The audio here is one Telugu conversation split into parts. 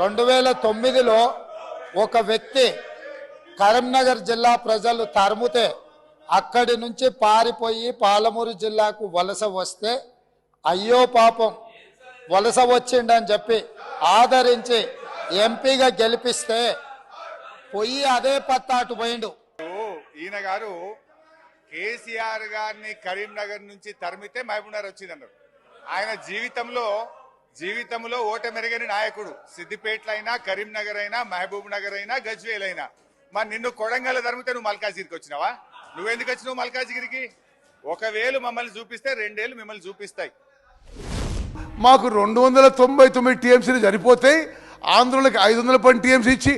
రెండు వేల తొమ్మిదిలో ఒక వ్యక్తి కరీంనగర్ జిల్లా ప్రజలు తరుముతే అక్కడి నుంచి పారిపోయి పాలమూరు జిల్లాకు వలస వస్తే అయ్యో పాపం వలస వచ్చిండని చెప్పి ఆదరించి ఎంపీగా గెలిపిస్తే పొయ్యి అదే పత్తాటు పోయిండు. ఈయన గారు కేసీఆర్ గారిని కరీంనగర్ నుంచి తరిమితే మహబూబ్నగర్ వచ్చిందన్నారు ఆయన జీవితంలో జీవితంలో ఓటమెరగని నాయకుడు. సిద్దిపేటలో అయినా కరీంనగర్ అయినా మహబూబ్ నగర్ అయినా గజ్వేల్ అయినా మరి నిన్ను కొడంగల్ తరిమితే నువ్వు మల్కాజిగిరికి వచ్చినావా? నువ్వెందుకు వచ్చినావు మల్కాజిగిరికి? ఒకవేళ మమ్మల్ని చూపిస్తే రెండేళ్ళు మిమ్మల్ని చూపిస్తాయి. మాకు రెండు వందల తొంభై తొమ్మిది టీఎంసీలు సరిపోతాయి. ఆంధ్రులకు ఐదు వందల పని టీఎంసీ ఇచ్చి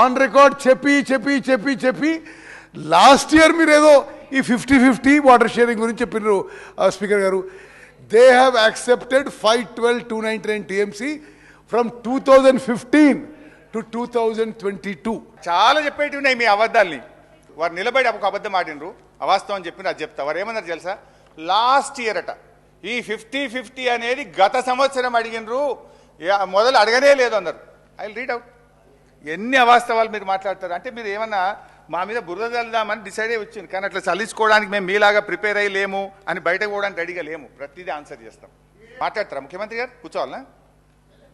ఆన్ రికార్డ్ చెప్పి చెప్పి చెప్పి చెప్పి. లాస్ట్ ఇయర్ మీరు ఏదో ఈ ఫిఫ్టీ ఫిఫ్టీ వాటర్ షేరింగ్ గురించి చెప్పినారు స్పీకర్ గారు. They have accepted five twelve two ninety nine TMC from two thousand fifteen to two thousand twenty two చాలా చెప్పేటివి ఉన్నాయి మీ అబద్ధాల్ని. వారు నిలబడి ఒక అబద్ధం ఆడినరు. అవాస్తవం అని చెప్పి అది చెప్తా. వారు ఏమన్నారు తెలుసా? లాస్ట్ ఇయర్ అట. ఈ ఫిఫ్టీ ఫిఫ్టీ అనేది గత సంవత్సరం అడిగినరు. మొదలు అడగనే లేదు అన్నారు. ఐ రీడ్ అవుట్ ఎన్ని అవాస్తవాలు మీరు మాట్లాడతారు? అంటే మీరు ఏమన్నా మా మీద బురద చల్దామని డిసైడ్ అయ్యి వచ్చింది కానీ అట్లా చల్లించుకోవడానికి మేము మీలాగా ప్రిపేర్ అయ్యలేము అని బయటకు పోవడానికి అడిగలేము లేము. ప్రతిదీ ఆన్సర్ చేస్తాం. మాట్లాడతారా ముఖ్యమంత్రి గారు? కూర్చోవాలనా?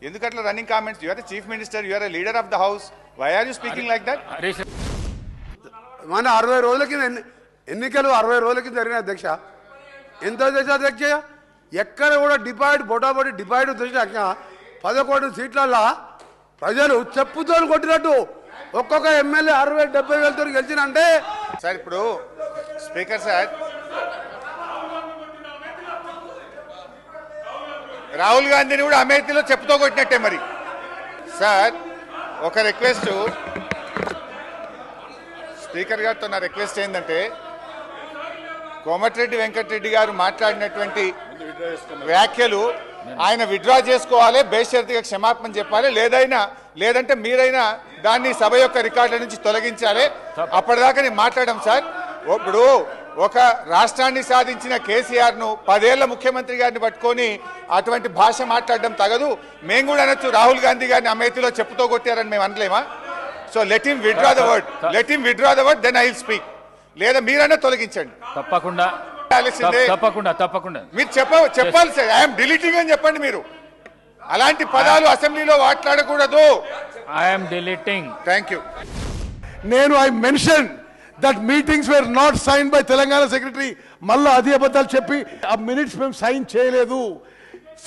ఎందుకట్లా running comments you're chief minister you're leader of the house why are you speaking like that మన అరవై రోజుల కింద ఎన్నికలు అరవై రోజుల కింద జరిగిన అధ్యక్ష. ఎంత తెలుసా అధ్యక్ష? ఎక్కడ కూడా డిపాయిడ్ బొటాబొటి డిపాయిడ్ చూసినాక పదకొండు సీట్లల్లో ప్రజలు చెప్పుతో కొట్టినట్టు ఒక్కొక్క ఎమ్మెల్యే అరవై డెబ్బై వేలతో గెలిచినంటే సార్ ఇప్పుడు స్పీకర్ సార్. రాహుల్ గాంధీని కూడా అమేథీలో చెప్పుతో కొట్టినట్టే మరి. సార్ ఒక రిక్వెస్ట్ స్పీకర్ గారితో నా రిక్వెస్ట్ ఏంటంటే కోమటిరెడ్డి వెంకటరెడ్డి గారు మాట్లాడినటువంటి వ్యాఖ్యలు ఆయన విత్డ్రా చేసుకోవాలి బేషరతిగా క్షమాపణ చెప్పాలి లేదైనా లేదంటే మీరైనా దాన్ని సభ యొక్క రికార్డుల నుంచి తొలగించాలి. అప్పటిదాకా నేను మాట్లాడడం సార్. ఇప్పుడు ఒక రాష్ట్రాన్ని సాధించిన కేసీఆర్ను పదేళ్ళ ముఖ్యమంత్రి గారిని పట్టుకొని అటువంటి భాష మాట్లాడడం తగదు. మేము కూడా అనొచ్చు రాహుల్ గాంధీ గారిని అమేథీలో చెప్పుతో కొట్టారని మేము అనలేమా? So let him withdraw the word let him withdraw the word then I will speak లేదా మీరైనా తొలగించండి. తప్పకుండా. తప్పకుండా తప్పకుండా. మీరు చెప్ప చెప్పాలి సార్. ఐఎమ్ డిలీటింగ్ అని చెప్పండి మీరు. అలాంటి పదాలు అసెంబ్లీలో మాట్లాడకూడదు. ఐఎమ్ డిలీటింగ్ థ్యాంక్ యూ నేను I mention that meetings were not sign by Telangana secretary మళ్ళీ అదే అబద్ధాలు చెప్పి ఆ మినిట్స్ మేము సైన్ చేయలేదు.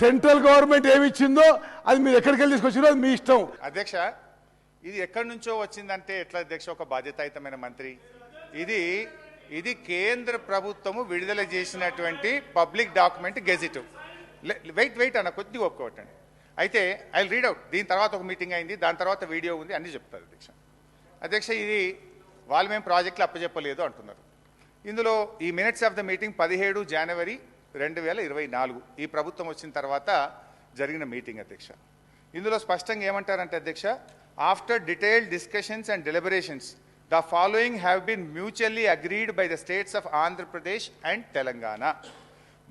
సెంట్రల్ గవర్నమెంట్ ఏమి ఇచ్చిందో అది మీరు ఎక్కడికి వెళ్ళి తీసుకొచ్చిందో అది మీ ఇష్టం. అధ్యక్ష ఇది ఎక్కడి నుంచో వచ్చిందంటే ఎట్లా అధ్యక్ష ఒక బాధ్యతాయుతమైన మంత్రి? ఇది ఇది కేంద్ర ప్రభుత్వము విడుదల చేసినటువంటి public document gazette. Wait wait అన్న కొద్దిగా ఒప్పుకోవటండి. అయితే ఐ రీడ్ అవుట్ దీని తర్వాత ఒక మీటింగ్ అయింది దాని తర్వాత వీడియో ఉంది అన్నీ చెప్తారు అధ్యక్ష అధ్యక్ష ఇది వాళ్ళు మేము ప్రాజెక్టులు అప్పచెప్పలేదు అంటున్నారు. ఇందులో ఈ మినిట్స్ ఆఫ్ ద మీటింగ్ పదిహేడు జనవరి రెండు వేల ఇరవై నాలుగు ఈ ప్రభుత్వం వచ్చిన తర్వాత జరిగిన మీటింగ్ అధ్యక్ష. ఇందులో స్పష్టంగా ఏమంటారంటే అధ్యక్ష after detailed discussions and deliberations the following have been mutually agreed by the states of Andhra Pradesh and Telangana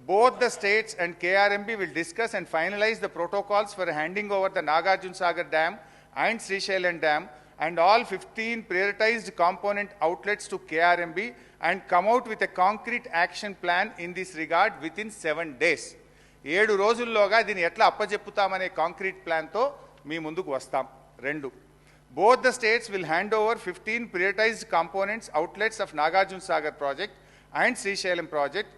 Both the states and KRMB will discuss and finalize the protocols for handing over the Nagarjun Sagar Dam and Seychellen Dam and all 15 prioritized component outlets to KRMB and come out with a concrete action plan in this regard within seven days. ఏడు రోజుల్లోగా దీన్ని ఎట్లా అప్పజెప్పుతామనే కాంక్రీట్ ప్లాన్తో మీ ముందుకు వస్తాం రెండు both the states will hand over fifteen prioritized components outlets of Nagarjuna Sagar project and Srisailam project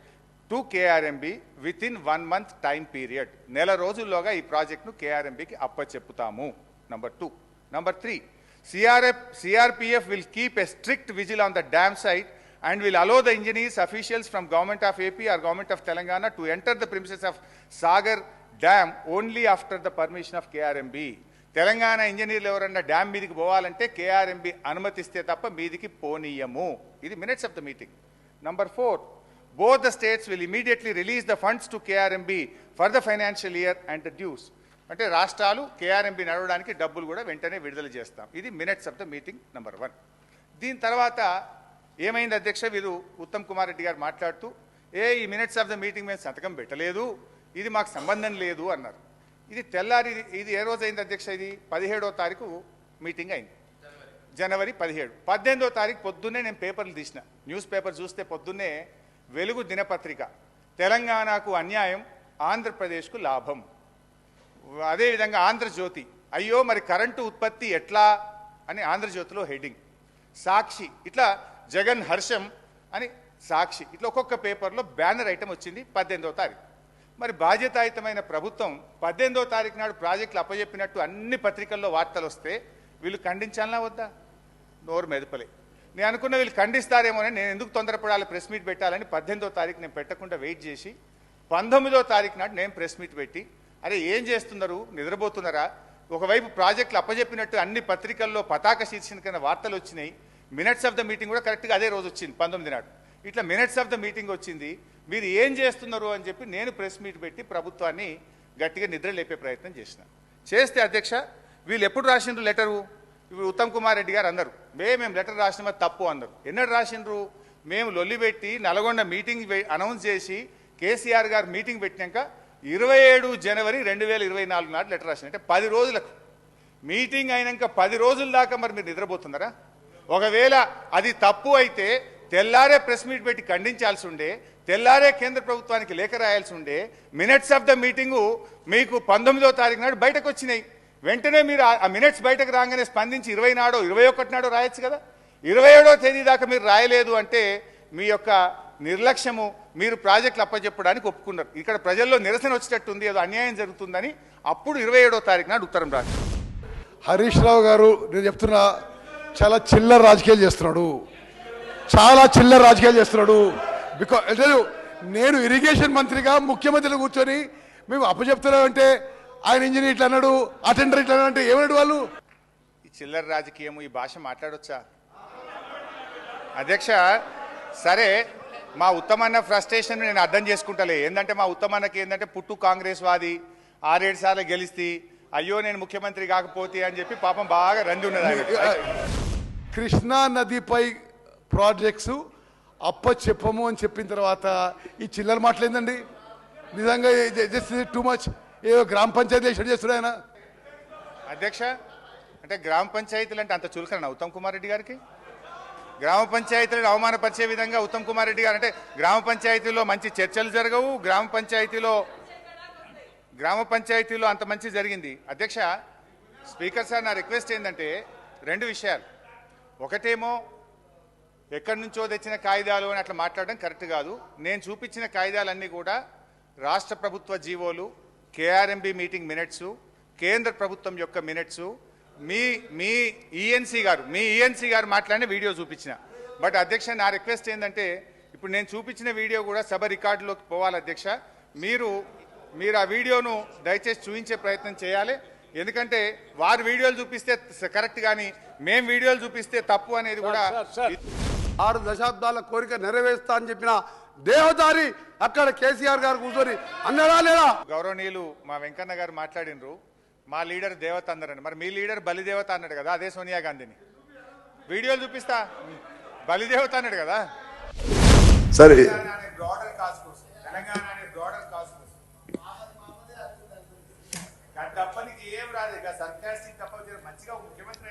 to KRMB within one month time period. నెల రోజుల్లోగా ఈ ప్రాజెక్ట్ను కేఆర్ఎంబికి అప్పచెప్పుతాము. Number two number three CRF CRPF will keep a strict vigil on the dam site and will allow the engineers, officials from government of AP or government of Telangana to enter the premises of Sagar Dam only after the permission of KRMB. Telangana ఇంజనీర్లు ఎవరన్నా డ్యామ్ మీదికి పోవాలంటే కేఆర్ఎంబి అనుమతిస్తే తప్ప మీదికి పోనీయము. ఇది minutes of the meeting number four both the states will immediately release the funds to KRMB for the financial year and the dues అంటే రాష్ట్రాలు కేఆర్ఎంబి నడవడానికి డబ్బులు కూడా వెంటనే విడుదల చేస్తాం. ఇది minutes of the meeting number one. దీని తర్వాత ఏమైంది అధ్యక్ష? వీరు ఉత్తమ్ కుమార్ రెడ్డి గారు మాట్లాడుతూ ఏ ఈ మినిట్స్ ఆఫ్ ద మీటింగ్ మేము సంతకం పెట్టలేదు ఇది మాకు సంబంధం లేదు అన్నారు. ఇది తెల్లారి ఇది ఏ రోజు అయింది అధ్యక్ష ఇది? పదిహేడో తారీఖు మీటింగ్ అయింది. జనవరి పదిహేడు. పద్దెనిమిదో తారీఖు పొద్దున్నే నేను పేపర్లు తీసిన. న్యూస్ పేపర్ చూస్తే పొద్దున్నే వెలుగు దినపత్రిక. తెలంగాణకు అన్యాయం ఆంధ్రప్రదేశ్కు లాభం. అదేవిధంగా ఆంధ్రజ్యోతి అయ్యో మరి కరెంటు ఉత్పత్తి ఎట్లా అని ఆంధ్రజ్యోతిలో హెడ్డింగ్. సాక్షి ఇట్లా జగన్ హర్షం అని సాక్షి ఇట్లా ఒక్కొక్క పేపర్లో బ్యానర్ ఐటమ్ వచ్చింది పద్దెనిమిదో తారీఖు. మరి బాధ్యతాయుతమైన ప్రభుత్వం పద్దెనిమిదో తారీఖు నాడు ప్రాజెక్టులు అప్పజెప్పినట్టు అన్ని పత్రికల్లో వార్తలు వస్తే వీళ్ళు ఖండించాలనా వద్దా? నోరు మెదపలే. నేను అనుకున్న వీళ్ళు ఖండిస్తారేమోనని నేను ఎందుకు తొందరపడాలి ప్రెస్ మీట్ పెట్టాలని పద్దెనిమిదో తారీఖు నేను పెట్టకుండా వెయిట్ చేసి పంతొమ్మిదో తారీఖు నాడు నేను ప్రెస్ మీట్ పెట్టి అరే ఏం చేస్తున్నారు? నిద్రపోతున్నారా? ఒకవైపు ప్రాజెక్టులు అప్పజెప్పినట్టు అన్ని పత్రికల్లో పతాక శీర్షికన వార్తలు వచ్చినాయి. మినిట్స్ ఆఫ్ ద మీటింగ్ కూడా కరెక్ట్గా అదే రోజు వచ్చింది పంతొమ్మిది నాడు. ఇట్లా మినిట్స్ ఆఫ్ ద మీటింగ్ వచ్చింది. మీరు ఏం చేస్తున్నారు అని చెప్పి నేను ప్రెస్ మీట్ పెట్టి ప్రభుత్వాన్ని గట్టిగా నిద్ర లేపే ప్రయత్నం చేసిన. చేస్తే అధ్యక్ష వీళ్ళు ఎప్పుడు రాసిండ్రు లెటరు? ఇప్పుడు ఉత్తమ్ కుమార్ రెడ్డి గారు అన్నారు. మే మేము లెటర్ రాసిన తప్పు అన్నారు ఎన్నడు రాసిండ్రు? మేము లొల్లిపెట్టి నల్గొండ మీటింగ్ అనౌన్స్ చేసి కేసీఆర్ గారు మీటింగ్ పెట్టినాక ఇరవై ఏడు జనవరి రెండు వేల ఇరవై నాలుగు నాడు లెటర్ రాసిన అంటే పది రోజులకు. మీటింగ్ అయినాక పది రోజుల దాకా మరి మీరు నిద్రపోతున్నారా? ఒకవేళ అది తప్పు అయితే తెల్లారే ప్రెస్ మీట్ పెట్టి ఖండించాల్సి ఉండే తెల్లారే కేంద్ర ప్రభుత్వానికి లేఖ రాయాల్సి ఉండే మినిట్స్ ఆఫ్ ద మీటింగు మీకు పంతొమ్మిదో తారీఖు నాడు బయటకు వచ్చినాయి. వెంటనే మీరు ఆ- మినిట్స్ బయటకు రాగానే స్పందించి ఇరవై నాడో ఇరవై ఒకటి నాడో రాయొచ్చు కదా? ఇరవై ఏడో తేదీ దాకా మీరు రాయలేదు అంటే మీ యొక్క నిర్లక్ష్యము మీరు ప్రాజెక్టులు అప్పచెప్పడానికి ఒప్పుకున్నారు. ఇక్కడ ప్రజల్లో నిరసన వచ్చేటట్టుంది ఏదో అన్యాయం జరుగుతుందని అప్పుడు ఇరవై ఏడో తారీఖు నాడు ఉత్తరం రాశారు. హరీష్ రావు గారు నేను చెప్తున్నా చాలా చిల్లర రాజకీయాలు చేస్తున్నాడు. చాలా చిల్లర రాజకీయాలు చేస్తున్నాడు. బికాజ్ నేను ఇరిగేషన్ మంత్రిగా ముఖ్యమంత్రిని కూర్చొని మేము అప్పచెప్తున్నామంటే ఆయన ఇంజనీర్ ఇట్లా అన్నాడు అటెండర్ ఇట్లా అంటే ఏమన్నాడు వాళ్ళు? ఈ చిల్లర రాజకీయము ఈ భాష మాట్లాడొచ్చా? అధ్యక్ష సరే మా ఉత్తమన్న ఫ్రస్ట్రేషన్ నేను అర్థం చేసుకుంటలే. ఏంటంటే మా ఉత్తమన్నకి ఏంటంటే పుట్టు కాంగ్రెస్ వాది ఆరేడు సార్లు గెలిస్తే అయ్యో నేను ముఖ్యమంత్రి కాకపోతే అని చెప్పి పాపం బాగా రంది ఉన్నది. కృష్ణా నదిపై ప్రాజెక్ట్స్ అప్ప చెప్పము అని చెప్పిన తర్వాత ఈ చిల్లర మాటలేందండి నిజంగా టూ మచ్ ఏదో గ్రామ పంచాయతీ చేసాడు చేస్తాడు ఆయన? అధ్యక్ష అంటే గ్రామ పంచాయతీలు అంటే అంత చులకన ఉత్తమ్ కుమార్ రెడ్డి గారికి? గ్రామ పంచాయతీలను అవమానపరిచే విధంగా ఉత్తమ్ కుమార్ రెడ్డి గారు అంటే గ్రామ పంచాయతీలో మంచి చర్చలు జరగవు గ్రామ పంచాయతీలో గ్రామ పంచాయతీలో అంత మంచి జరిగింది. అధ్యక్ష స్పీకర్ సార్ నా రిక్వెస్ట్ ఏంటంటే రెండు విషయాలు. ఒకటేమో ఎక్కడి నుంచో తెచ్చిన కాగితాలు అని అట్లా మాట్లాడడం కరెక్ట్ కాదు. నేను చూపించిన కాగితాలన్నీ కూడా రాష్ట్ర ప్రభుత్వ జీవోలు కేఆర్ఎంబి మీటింగ్ మినిట్స్ కేంద్ర ప్రభుత్వం యొక్క మినిట్స్ మీ మీ ఈఎన్సీ గారు మీ ఈఎన్సీ గారు మాట్లాడిన వీడియో చూపించిన. బట్ అధ్యక్ష నా రిక్వెస్ట్ ఏంటంటే ఇప్పుడు నేను చూపించిన వీడియో కూడా సభ రికార్డులోకి పోవాలి అధ్యక్ష. మీరు మీరు ఆ వీడియోను దయచేసి చూపించే ప్రయత్నం చేయాలి. ఎందుకంటే వారు వీడియోలు చూపిస్తే కరెక్ట్ కానీ మేం వీడియోలు చూపిస్తే తప్పు అనేది కూడా ఆరు దశాబ్దాల కోరిక నెరవేరుస్తా అని చెప్పిన దేవదారి అక్కడ కేసీఆర్ గారు కూర్చొని అన్నడా లేదా? గౌరవనీయులు మా వెంకన్న గారు మాట్లాడినరు. మా లీడర్ దేవత అందరని మరి మీ లీడర్ బలిదేవత అన్నాడు కదా అదే సోనియా గాంధీని. వీడియోలు చూపిస్తా. బలిదేవత అన్నాడు కదా. సరే. ఏం రాదు మంచిగా ముఖ్యమంత్రి